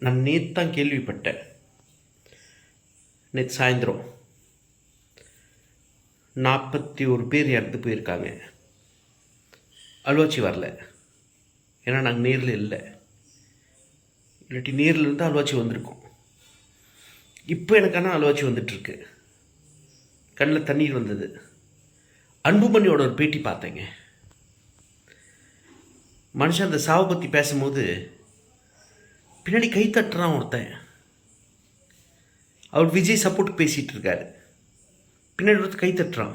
நான் நேற்று தான் கேள்விப்பட்டேன். நேற்று சாயந்தரம். நாற்பத்தி ஒரு பேர் இறந்து போயிருக்காங்க. அல்வாச்சி வரல. ஏன்னா நாங்கள் நேரில் இல்லை. இல்லாட்டி நேரில் இருந்து அல்வாச்சி வந்திருக்கோம். இப்போ எனக்கான அல்வாச்சி வந்துட்டுருக்கு. கண்ணில் தண்ணீர் வந்தது. அன்புமணியோட ஒரு பேட்டி பார்த்தேங்க. மனுஷன் அந்த சாவை பற்றி பேசும்போது பின்னாடி கை தட்டுறான் ஒருத்தன். அவர் விஜய் சப்போர்ட் பேசிகிட்டு இருக்காரு. பின்னாடி ஒருத்தர் கை தட்டுறான்.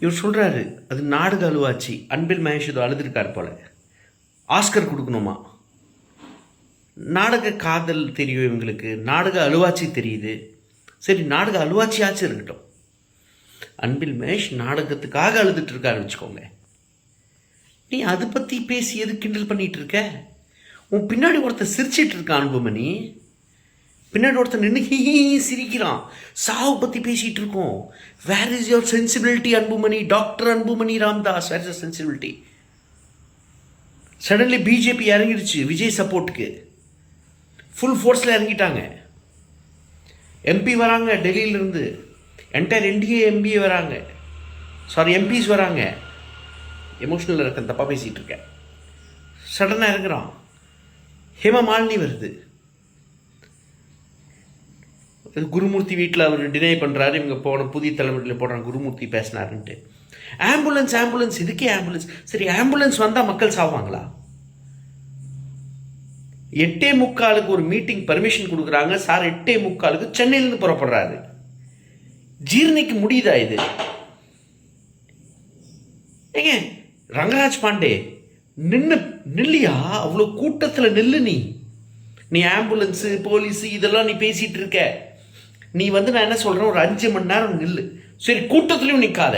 இவர் சொல்கிறாரு அது நாடக அலுவாச்சி அன்பில் மகேஷ் ஏதோ அழுதுருக்கார் போல. ஆஸ்கர் கொடுக்கணுமா? நாடக காதல் தெரியும் இவங்களுக்கு. நாடக அழுவாச்சி தெரியுது. சரி நாடக அழுவாச்சியாச்சும் இருக்கட்டும். அன்பில் மகேஷ் நாடகத்துக்காக அழுதுட்டு இருக்காரு வச்சுக்கோங்க. நீ அதை பற்றி பேசி எது கிண்டல் பண்ணிகிட்டு இருக்க? உன் பின்னாடி ஒருத்தர் சிரிச்சிட்டு இருக்கான் அன்புமணி பின்னாடி ஒருத்தர் நின்று ஹீ சிரிக்கிறான். சாவு பற்றி பேசிகிட்டு இருக்கோம். Where is your sensibility Anbumani doctor Anbumani Ramadoss where is sensibility suddenly BJP இறங்கிடுச்சு Vijay சப்போர்ட்டுக்கு. ஃபுல் ஃபோர்ஸில் இறங்கிட்டாங்க. எம்பி வராங்க டெல்லியிலேருந்து என்டையர் என்டிஏ எம்பிஏ வராங்க. சாரி எம்பிஸ் வராங்க. எமோஷ்னலில் இருக்கேன் தப்பாக பேசிகிட்டு இருக்கேன். சடனாக இறங்குறான். ஹேமமாலினி வருது. குருமூர்த்தி வீட்டில் அவர் டினை பண்ணுறாரு இவங்க போன புதிய தலைமுறையில் போடுறாங்க குருமூர்த்தி பேசினாருன்ட்டு. ஆம்புலன்ஸ் ஆம்புலன்ஸ் இதுக்கே ஆம்புலன்ஸ் சரி ஆம்புலன்ஸ் வந்தால் மக்கள் சாவாங்களா எட்டே முக்காலுக்கு ஒரு மீட்டிங் பர்மிஷன் கொடுக்குறாங்க. சார் எட்டே முக்காலுக்கு சென்னையிலேருந்து புறப்படுறாரு. ஜீர்ணிக்க முடியுதா இது? ஏங்க ரங்கராஜ் பாண்டே நின்று நில்லியா? அவ்வளோ கூட்டத்தில் நில்லு நீ. நீ ஆம்புலன்ஸு போலீஸு இதெல்லாம் நீ பேசிகிட்டு இருக்க. நீ வந்து நான் என்ன சொல்கிறேன் ஒரு அஞ்சு மணி நேரம் நில்லு. சரி கூட்டத்துலேயும் நிற்காத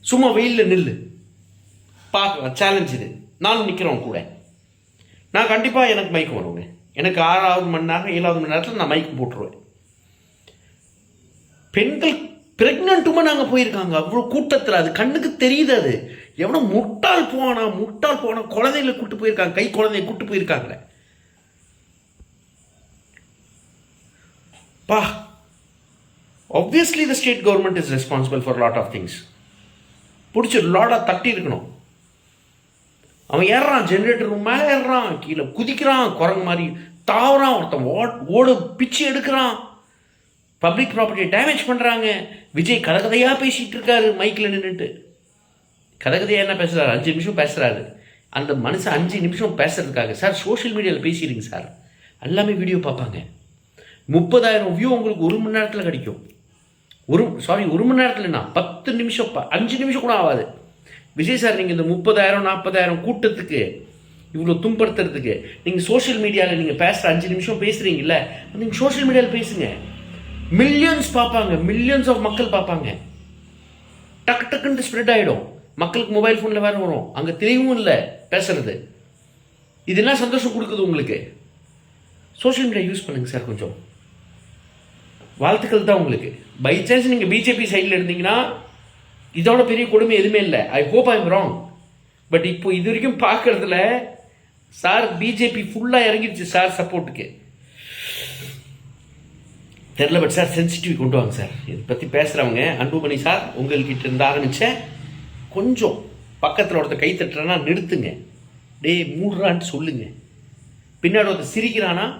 சும்மா வெயிலில் நில்லு. பார்க்கலாம் சேலஞ்ச் இது. நானும் நிற்கிறோம் கூட. நான் கண்டிப்பாக எனக்கு மைக் வருவேங்க எனக்கு ஆறாவது மணி நேரம் ஏழாவது மணி நேரத்தில் நான் மைக் போட்டுருவேன். பெண்கள் பிரெக்னென்ட் நாங்கள் போயிருக்காங்க. அவ்வளோ கூட்டத்தில். அது கண்ணுக்கு தெரியுது அது. எவனோ முட்டால் போனா முட்டால் போனா குழந்தைகளை கூட்டு போயிருக்காங்க கை குழந்தைய கூட்டு போயிருக்காங்க பா obviously the state government is responsible for lot of things பிடிச்சி லாடாக தட்டி இருக்கணும். அவன் ஏறுறான் ஜென்ரேட்டர் மேலே ஏறுறான் கீழே குதிக்கிறான் குரங்கு மாதிரி தாவறான் ஒருத்தன் ஓட் ஓடு பிச்சு எடுக்கிறான். பப்ளிக் ப்ராப்பர்ட்டியை டேமேஜ் பண்ணுறாங்க விஜய் கதகதையாக பேசிகிட்டு இருக்காரு மைக்கில் நின்றுட்டு கதகதையாக என்ன பேசுகிறாரு அஞ்சு நிமிஷம் பேசுகிறாரு அந்த மனுஷன் அஞ்சு நிமிஷம் பேசுகிறதுக்காக சார் சோஷியல் மீடியாவில் பேசிடுங்க சார். எல்லாமே வீடியோ பார்ப்பாங்க. முப்பதாயிரம் வியூ உங்களுக்கு ஒரு மணி நேரத்தில் கிடைக்கும். ஒரு சாரி ஒரு மணி நேரத்துலண்ணா பத்து நிமிஷம் ப- அஞ்சு நிமிஷம் கூட ஆகாது. விஜய் சார் நீங்கள் இந்த முப்பதாயிரம் நாற்பதாயிரம் கூட்டத்துக்கு இவ்வளோ துன்படுத்துறதுக்கு நீங்கள் சோஷியல் மீடியாவில் நீங்கள் பேசுகிற அஞ்சு நிமிஷம் பேசுகிறீங்கல்ல நீங்கள் சோஷியல் மீடியாவில் பேசுங்க. மில்லியன்ஸ் பார்ப்பாங்க மில்லியன்ஸ் ஆஃப் மக்கள் பார்ப்பாங்க. டக்கு டக்குன்ட்டு ஸ்ப்ரெட் ஆகிடும் மக்களுக்கு மொபைல் ஃபோனில் வேறு வரும். அங்கே தெளிவும் இல்லை பேசுறது. இது என்ன சந்தோஷம் கொடுக்குது உங்களுக்கு? சோஷியல் மீடியா யூஸ் பண்ணுங்கள் சார் கொஞ்சம். வாழ்த்துக்கள் தான் உங்களுக்கு. பை சான்ஸ் நீங்கள் பிஜேபி சைடில் இருந்தீங்கன்னா இதோட பெரிய கொடுமை எதுவுமே இல்லை. I hope I'm wrong but இப்போ இது வரைக்கும் பார்க்குறதுல சார் பிஜேபி ஃபுல்லாக இறங்கிடுச்சு சார் சப்போர்ட்டுக்கு தெரில பட் சார் சென்சிட்டிவ் கொண்டு வாங்க சார் இதை பற்றி பேசுகிறவங்க அன்புமணி சார் உங்கள்கிட்ட இருந்து ஆரம்பித்தேன் கொஞ்சம் பக்கத்தில் ஒருத்தர் கை தட்டுறனா நிறுத்துங்க. டேய் மூடுறான்னு சொல்லுங்க. பின்னாடி ஒருத்தர் சிரிக்கிறானா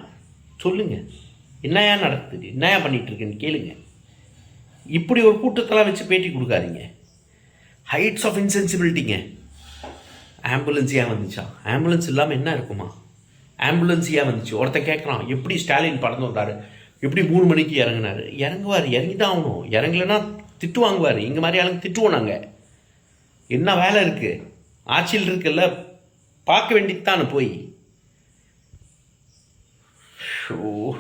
சொல்லுங்க. என்னையா நடக்குது? என்னையா பண்ணிட்டு இருக்கேன்னு கேளுங்க. இப்படி ஒரு கூட்டத்தெல்லாம் வச்சு பேட்டி கொடுக்காதீங்க. ஹைட்ஸ் ஆஃப் இன்சென்சிபிலிட்டிங்க ஆம்புலன்ஸ் ஏன் வந்துச்சா? ஆம்புலன்ஸ் இல்லாமல் என்ன இருக்குமா? ஆம்புலன்ஸ் ஏன் வந்துச்சு? ஒருத்த கேட்குறான் எப்படி ஸ்டாலின் பறந்து வந்தார்? எப்படி மூணு மணிக்கு இறங்குனாரு? இறங்குவார் இறங்கி தான் ஆகணும். இறங்கலைன்னா திட்டு வாங்குவார். இங்கே மாதிரி ஆளுங்க திட்டுவோம் நாங்கள் என்ன வேலை இருக்குது ஆட்சியில் இருக்குல்ல பார்க்க வேண்டியது போய். ஷோ.